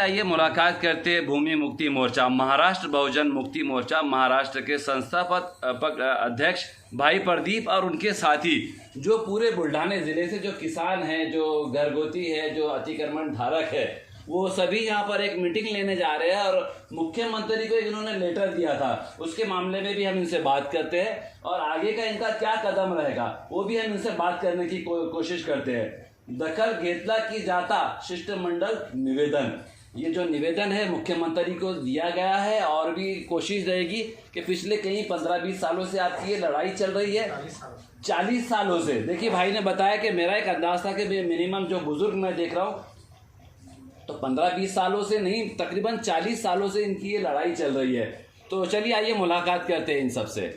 आइए मुलाकात करते हैं भूमि मुक्ति मोर्चा महाराष्ट्र बहुजन मुक्ति मोर्चा महाराष्ट्र के संस्थापक पक- अध्यक्ष भाई प्रदीप और उनके साथी जो पूरे बुल्ढाने ज़िले से जो किसान हैं जो घरगोती है जो अतिक्रमण धारक है वो सभी यहाँ पर एक मीटिंग लेने जा रहे हैं और मुख्यमंत्री को इन्होंने लेटर दिया था। उसके मामले में भी हम इनसे बात करते हैं और आगे का इनका क्या कदम रहेगा वो भी हम इनसे बात करने की को, कोशिश करते हैं। दखल घेतला की जाता शिष्टमंडल निवेदन। ये जो निवेदन है मुख्यमंत्री को दिया गया है और भी कोशिश रहेगी कि पिछले कई पंद्रह बीस सालों से आपकी ये लड़ाई चल रही है। चालीस सालों से। देखिए भाई ने बताया कि मेरा एक अंदाज था कि मिनिमम जो बुज़ुर्ग मैं देख रहा हूँ तो पंद्रह बीस सालों से नहीं तकरीबन चालीस सालों से इनकी ये लड़ाई चल रही है। तो चलिए आइए मुलाकात करते हैं इन सबसे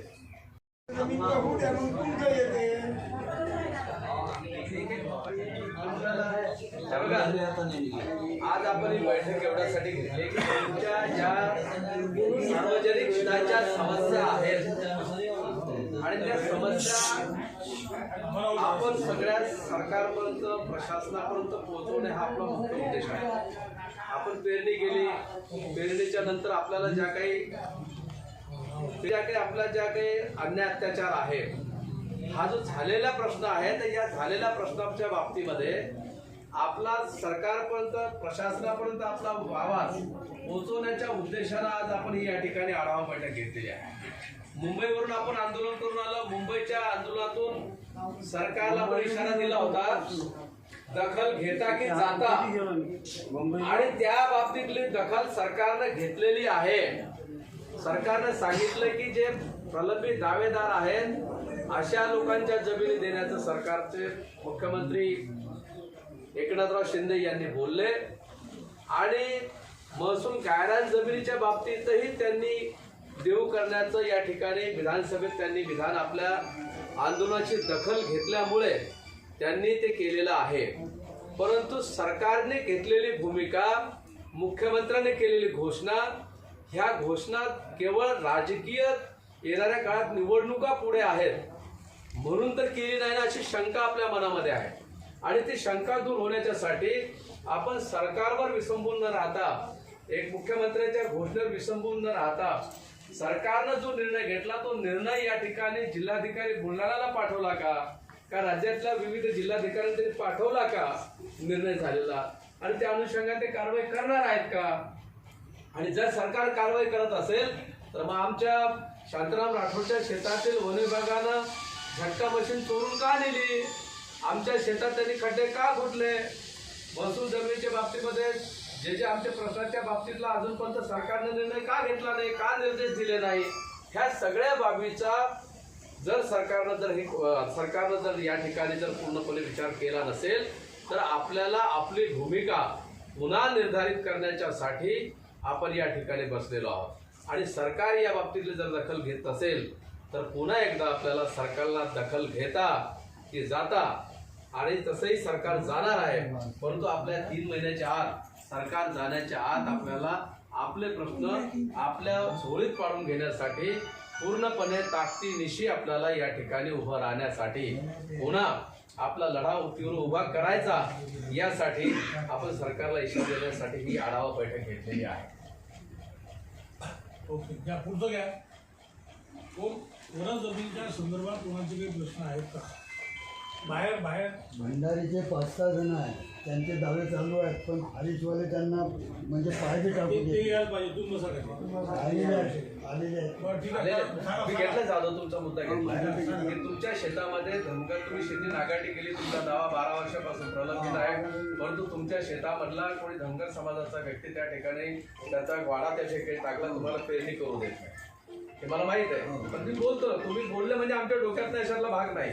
आज आपण ही बैठक एवढ्यासाठी घेतली की तुमच्या ज्या सार्वजनिक हिताच्या समस्या आहेत आणि त्या समस्या आपण सगळ्या सरकारपर्यंत प्रशासनापर्यंत पोहोचवणे हा आपला मुख्य उद्देश आहे. आपण पेरणी केली पेरणीच्या नंतर आपल्याला ज्या काही ज्या काही आपल्या ज्या काही अन्याय अत्याचार आहे हा जो झालेला प्रश्न आहे तर या झालेल्या प्रश्नाच्या बाबतीमध्ये आपला सरकारपर्यंत प्रशासनापर्यंत आपला आवाज पोहोचवण्याच्या उद्देशानं आज आपण या ठिकाणी आढावा बैठक घेतलेली आहे. मुंबईवरून आपण आंदोलन करून आलो. मुंबईच्या आंदोलनातून सरकारला पण इशारा दिला होता. दखल घेता की जाता. आणि त्या बाबतीतली दखल सरकारनं घेतलेली आहे. सरकारनं सांगितलं की जे प्रलंबित दावेदार आहेत अशा लोकांच्या जमिनी देण्याचं सरकारचे मुख्यमंत्री एकनाथराव शिंदे यांनी बोलले. आणि महसूल गायरान जमिनीच्या बाबतीतही त्यांनी देऊ करण्याचं या ठिकाणी विधानसभेत त्यांनी विधान आपल्या आंदोलनाची दखल घेतल्यामुळे त्यांनी ते केलेलं आहे. परंतु सरकारने घेतलेली भूमिका मुख्यमंत्र्यांनी केलेली घोषणा ह्या घोषणा केवळ राजकीय येणाऱ्या काळात निवडणुका पुढे आहेत. म्हणून तर केली नाही ना अशी शंका आपल्या मनामध्ये आहे. आणि ती शंका दूर होण्याच्यासाठी आपण सरकारवर विसंबून न राहता एक मुख्यमंत्र्यांच्या घोषणेवर विसंबून न राहता सरकारनं जो निर्णय घेतला तो निर्णय या ठिकाणी जिल्हाधिकारी बुलढाणाला पाठवला का? का राज्यातल्या विविध जिल्हाधिकाऱ्यांनी पाठवला का निर्णय झालेला? आणि त्या अनुषंगाने ते कारवाई करणार आहेत का? आणि जर सरकार कारवाई करत असेल तर मग आमच्या शांताराम राठोडच्या शेतातील वन विभागानं झटका मशीन चोरून का नेली? आमच्या शेतात त्यांनी खड्डे का खोदले महसूल जमिनीच्या बाबतीमध्ये जे जे आमच्या प्रश्नाच्या बाबतीतला अजूनपर्यंत सरकारने निर्णय का घेतला नाही का निर्देश दिले नाही ह्या सगळ्या बाबीचा जर सरकारनं जर हे सरकारनं जर या ठिकाणी जर पूर्णपणे विचार केला नसेल तर आपल्याला आपली भूमिका पुन्हा निर्धारित करण्याच्यासाठी आपण या ठिकाणी बसलेलो आहोत. आणि सरकार या बाबतीतली जर दखल घेत असेल तर पुन्हा एकदा आपल्याला सरकारला दखल घेता की जाता आणि तसंही सरकार जाणार आहे. परंतु आपल्या तीन महिन्याच्या आत सरकार जाण्याच्या आत आपल्याला आपले प्रश्न आपल्या झोळीत पाडून घेण्यासाठी पूर्णपणे ताकदीनिशी आपल्याला या ठिकाणी उभं राहण्यासाठी पुन्हा आपला लढा तीव्र उभा करायचा यासाठी आपण सरकारला इशारा देण्यासाठी ही आढावा बैठक घेतलेली आहे. ओके घ्या पुढचं घ्या. कोण वरण संदर्भात कोणाचे काही प्रश्न आहेत का? बाहेर बाहेर. भंडारीचे पाच सहा जण आहेत. त्यांचे दावे चालू आहेत पण हरीशवाले त्यांना म्हणजे पाहिजे ते यायला पाहिजे आलेले आहेत आलेले आहेत. बरं ठीक आलेले आहे मी सांगा, घेतलं. जाधव तुमचा मुद्दा घेतला. की तुमच्या शेतामध्ये धमकर तुम्ही शेती नागाटी केली तुमचा दावा बारा वर्षापासून प्रलंबित आहे. परंतु तुमच्या शेतामधला कोणी धनगर समाजाचा व्यक्ती त्या ठिकाणी त्याचा वाडा त्या ठिकाणी टाकला तुम्हाला पेरणी करू देत नाही. हे मला माहीत आहे. पण मी बोलतो तुम्ही बोलले म्हणजे आमच्या डोक्यात याच्यातला भाग नाही.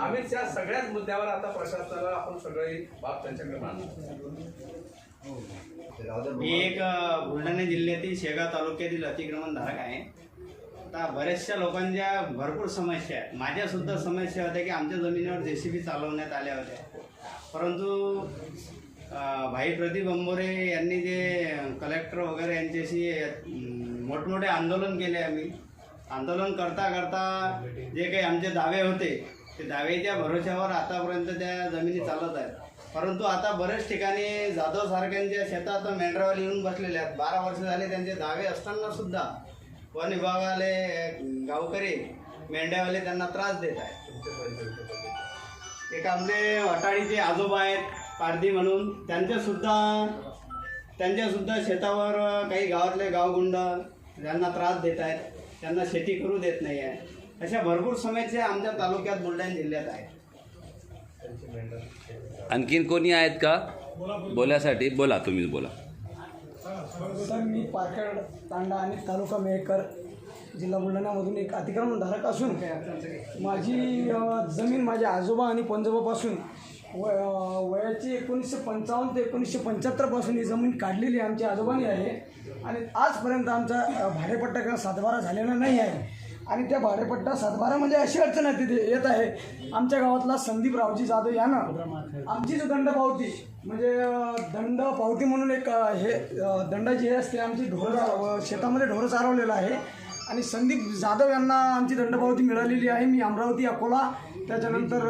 आम्ही त्या सगळ्याच मुद्द्यावर आता प्रशासनाला आपण सगळे बाब त्यांच्याकडे मांडतो मी एक बुलढाणा जिल्ह्यातील शेगाव तालुक्यातील अतिक्रमण धारक आहे. आता बऱ्याचशा लोकांच्या भरपूर समस्या आहेत. माझ्यासुद्धा समस्या होत्या की आमच्या जमिनीवर जे सी बी चालवण्यात आल्या होत्या. परंतु भाई प्रदीप अंबोरे यांनी जे कलेक्टर वगैरे यांच्याशी मोठमोठे आंदोलन केले आम्ही. आंदोलन करता करता जे काही आमचे दावे होते ते दावेच्या भरोश्यावर आतापर्यंत त्या जमिनी चालत आहेत. परंतु आता बऱ्याच ठिकाणी जाधव सारख्यांच्या शेतात मेंढरावर येऊन बसलेले आहेत. बारा वर्ष झाले त्यांचे दावे असताना सुद्धा वन विभागाले गावकरी मेंढ्यावाले त्यांना त्रास देत आहेत. एक आपले अटाळीचे आजोबा आहेत. पारधी म्हणून. त्यांचे सुद्धा त्यांच्या सुद्धा शेतावर काही गावातले गावगुंड त्यांना त्रास देत आहेत त्यांना शेती करू देत नाही आहे अशा भरपूर समस्या आमच्या तालुक्यात बुलढाणा जिल्ह्यात आहेत. आणखीन कोणी आहेत का? बोलासाठी. बोला तुम्ही बोला. सर मी पारखेड तांडा आणि तालुका मेहकर जिल्हा बुलढाण्यामधून एक अतिक्रमणधारक असून माझी जमीन माझ्या आजोबा आणि पंजोबापासून वय वयाची एकोणीसशे पंचावन्न ते एकोणीसशे पंच्याहत्तरपासून ही जमीन काढलेली आमच्या आजोबांनी आहे. आणि आजपर्यंत आमचा भाडेपट्टा किंवा सातबारा झालेला नाही आहे. आणि त्या भाडेपट्टा सातबारा म्हणजे अशी अडचण आहे तिथे येत आहे. आमच्या गावातला संदीप रावजी जाधव यानं आमची जो दंड पावती म्हणजे दंड पावती म्हणून एक हे दंडाची हे असते आमची ढोरं शेतामध्ये ढोरं चारवलेलं आहे. आणि संदीप जाधव यांना आमची दंडपावती मिळालेली आहे. मी अमरावती अकोला त्याच्यानंतर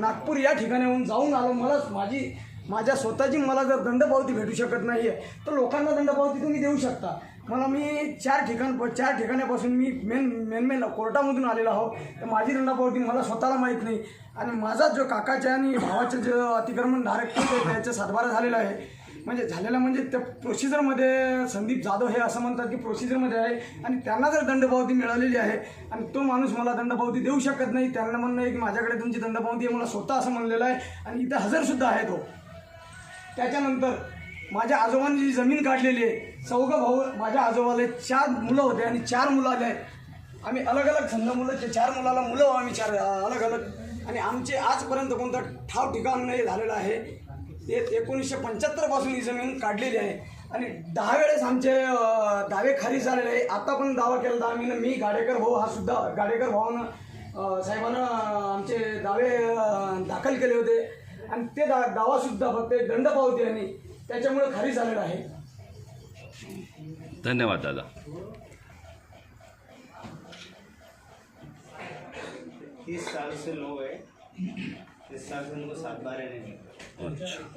नागपूर या ठिकाणाहून जाऊन आलो. मलाच माझी माझ्या स्वतःची मला जर दंडपावती भेटू शकत नाही आहे तर लोकांना दंडपावती तुम्ही देऊ शकता. मला मी चार ठिकाण चार ठिकाणापासून मी मेन मेन मेन कोर्टामधून आलेलो आहो. तर माझी दंडपावती मला स्वतःला माहीत नाही. आणि माझा जो काकाच्या आणि भावाचं जे अतिक्रमण धारक त्याचा सातबारा झालेला आहे. म्हणजे झालेला म्हणजे त्या प्रोसिजरमध्ये संदीप जाधव हे असं म्हणतात की प्रोसिजरमध्ये आहे आणि त्यांना जर दंडपावती मिळालेली आहे आणि तो माणूस मला दंडपावती देऊ शकत नाही त्यांना म्हणणं आहे की माझ्याकडे तुमची दंडपावती आहे मला स्वतः असं म्हणलेलं आहे आणि इथं हजरसुद्धा आहे तो हो. त्याच्यानंतर माझ्या आजोबांनी जी जमीन काढलेली आहे चौघं भाऊ माझ्या आजोबाला चार मुलं होते आणि चार मुलं आले आहेत. आम्ही अलग अलग समजा मुलं चार मुलाला मुलं आम्ही चार अलग अलग. आणि आमचे आजपर्यंत कोणता ठाव ठिकाण नाही झालेलं आहे. ते एकोणीसशे पंच्याहत्तरपासून ही जमीन काढलेली आहे. आणि दहा वेळेस आमचे दावे खारिज झालेले आहे आता पण दावा केला होता आम्ही मी गाडेकर भाऊ हा सुद्धा गाडेकर भावानं अं, साहेबांना आमचे दावे दाखल केले होते. आणि ते दा दावासुद्धा फक्त एक दंड पावती आणि त्याच्यामुळे खारिज झालेला आहे. धन्यवाद दादा. तीस साल से लोग है। इस साल से उनको सात बार एन अच्छा।